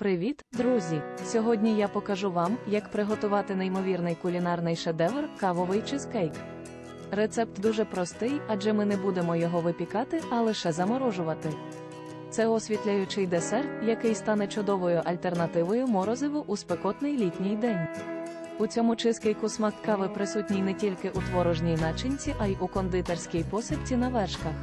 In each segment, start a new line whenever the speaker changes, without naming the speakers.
Привіт, друзі! Сьогодні я покажу вам, як приготувати неймовірний кулінарний шедевр кавовий чизкейк. Рецепт дуже простий, адже ми не будемо його випікати, а лише заморожувати. Це освітляючий десерт, який стане чудовою альтернативою морозиву у спекотний літній день. У цьому чизкейку смак кави присутній не тільки у творожній начинці, а й у кондитерській посипці на вершках.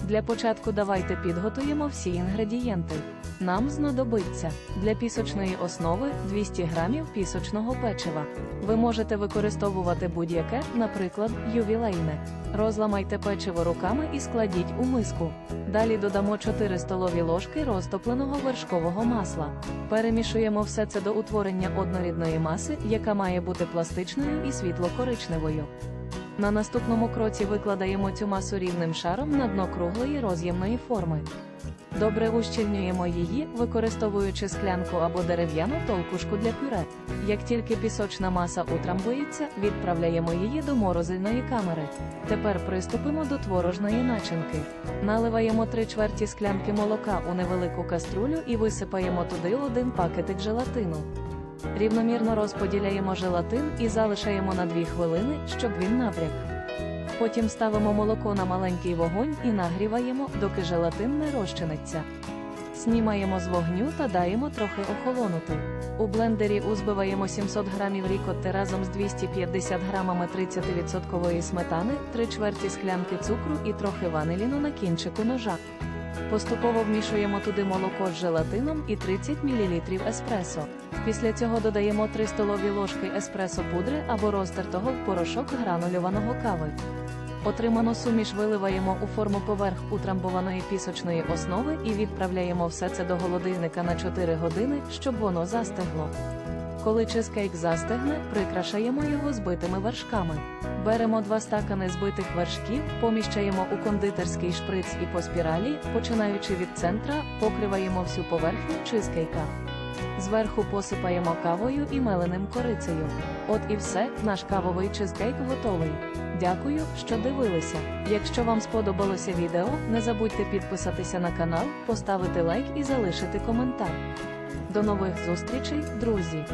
Для початку давайте підготуємо всі інгредієнти. Нам знадобиться для пісочної основи 200 г пісочного печива. Ви можете використовувати будь-яке, наприклад, ювілейне. Розламайте печиво руками і складіть у миску. Далі додамо 4 столові ложки розтопленого вершкового масла. Перемішуємо все це до утворення однорідної маси, яка має бути пластичною і світло-коричневою. На наступному кроці викладаємо цю масу рівним шаром на дно круглої роз'ємної форми. Добре ущільнюємо її, використовуючи склянку або дерев'яну толкушку для пюре. Як тільки пісочна маса утрамбується, відправляємо її до морозильної камери. Тепер приступимо до творожної начинки. Наливаємо 3 чверті склянки молока у невелику каструлю і висипаємо туди один пакетик желатину. Рівномірно розподіляємо желатин і залишаємо на 2 хвилини, щоб він набряк. Потім ставимо молоко на маленький вогонь і нагріваємо, доки желатин не розчиниться. Знімаємо з вогню та даємо трохи охолонути. У блендері узбиваємо 700 г рікотти разом з 250 грамами 30% сметани, 3 чверті склянки цукру і трохи ваниліну на кінчику ножа. Поступово вмішуємо туди молоко з желатином і 30 мл еспресо. Після цього додаємо 3 столові ложки еспресо пудри або розтертого в порошок гранульованого кави. Отриману суміш виливаємо у форму поверх утрамбованої пісочної основи і відправляємо все це до холодильника на 4 години, щоб воно застигло. Коли чизкейк застигне, прикрашаємо його збитими вершками. Беремо два стакани збитих вершків, поміщаємо у кондитерський шприц і по спіралі, починаючи від центра, покриваємо всю поверхню чизкейка. Зверху посипаємо кавою і меленим корицею. От і все, наш кавовий чизкейк готовий. Дякую, що дивилися. Якщо вам сподобалося відео, не забудьте підписатися на канал, поставити лайк і залишити коментар. До нових зустрічей, друзі!